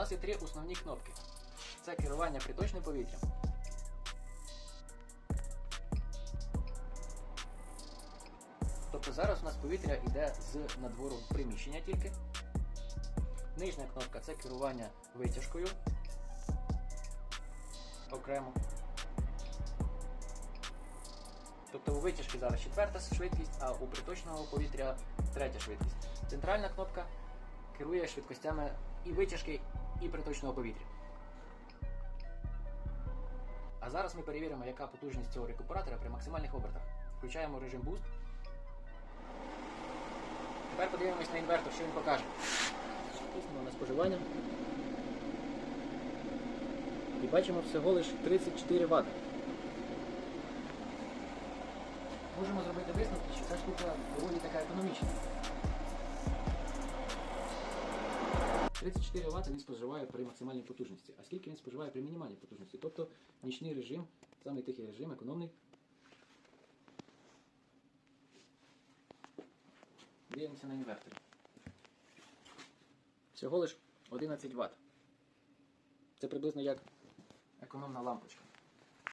нас є три основні кнопки. Це керування приточним повітрям. Тобто зараз у нас повітря йде з надвору приміщення тільки. Нижня кнопка це керування витяжкою. Окремо. Тобто у витяжки зараз четверта швидкість, а у приточного повітря третя швидкість. Центральна кнопка керує швидкостями і витяжки, і приточного повітря. А зараз ми перевіримо, яка потужність цього рекуператора при максимальних обертах. Включаємо режим Boost. Тепер подивимось на інвертор, що він покаже. Тиснемо на споживання. І бачимо всього лише 34 Вт. Можемо зробити висновки, що ця штука доволі така економічна. 34 Вт він споживає при максимальній потужності. А скільки він споживає при мінімальній потужності? Тобто нічний режим, самий тихий режим, економний. Дивимося на інверторі. Всього лиш 11 Вт. Це приблизно як економна лампочка.